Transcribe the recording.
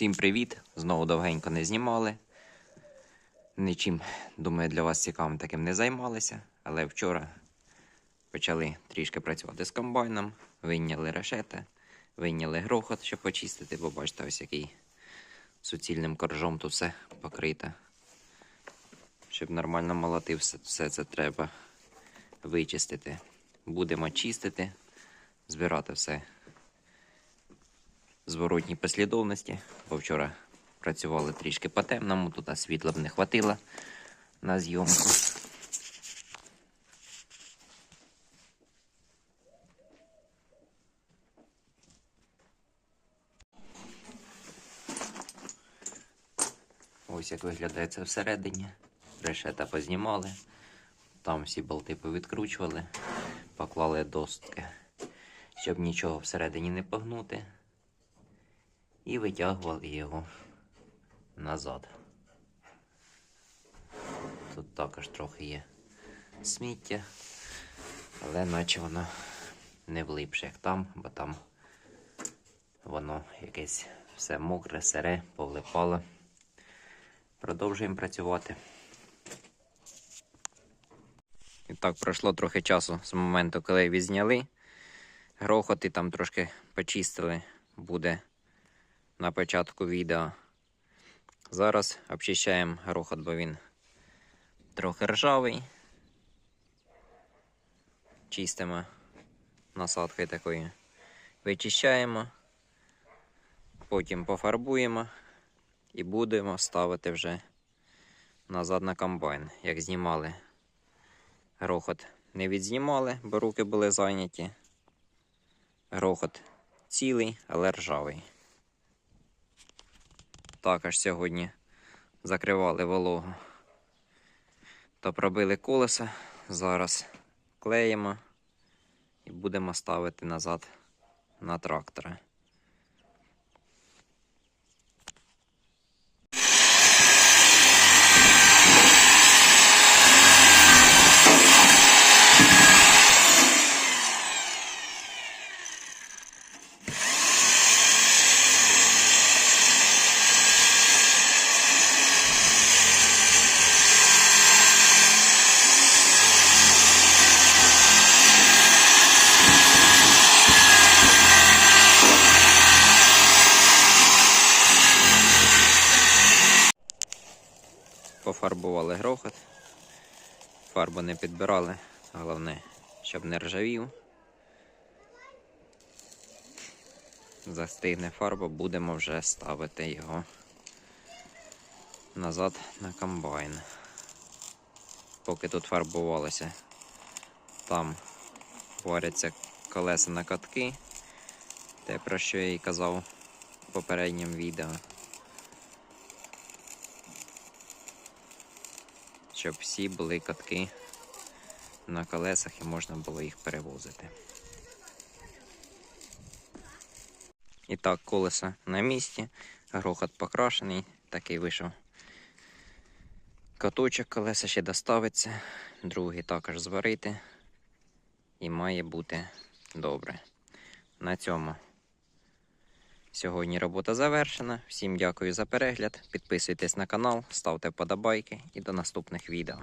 Всім привіт! Знову довгенько не знімали. Нічим, думаю, для вас цікавим таким не займалися. Але вчора почали трішки працювати з комбайном, вийняли решета, вийняли грохот, щоб почистити, бо бачите, ось який суцільним коржом тут все покрито. Щоб нормально молотив, все, все це треба вичистити. Будемо чистити, збирати все зворотній послідовності, бо вчора працювали трішки по темному, тут світла б не хватило на зйомку. Ось як виглядає це всередині. Решета познімали. Там всі болти повідкручували, поклали достки, щоб нічого всередині не погнути. І витягували його назад. Тут також трохи є сміття, але наче воно не влипше, як там, бо там воно якесь все мокре, сире, повлипало. Продовжуємо працювати. І так, пройшло трохи часу з моменту, коли відзняли. Грохот і там трошки почистили, буде на початку відео. Зараз обчищаємо грохот, бо він трохи ржавий. Чистимо насадкою такою. Вичищаємо, потім пофарбуємо і будемо ставити вже назад на комбайн. Як знімали грохот не відзнімали, бо руки були зайняті. Грохот цілий, але ржавий. Також сьогодні закривали вологу То пробили колеса. Зараз клеїмо і будемо ставити назад на трактора. Пофарбували грохот. Фарбу не підбирали, головне, щоб не ржавів. Застигне фарба, будемо вже ставити його назад на комбайн. Поки тут фарбувалося, там варяться колеса на катки, те про що я і казав в попередньому відео. Щоб всі були катки на колесах і можна було їх перевозити. І так, колеса на місці, грохот покрашений, такий вийшов. Каточок колеса ще доставиться, другий також зварити і має бути добре. На цьому Сьогодні робота завершена. Всім дякую за перегляд. Підписуйтесь на канал, ставте вподобайки і до наступних відео.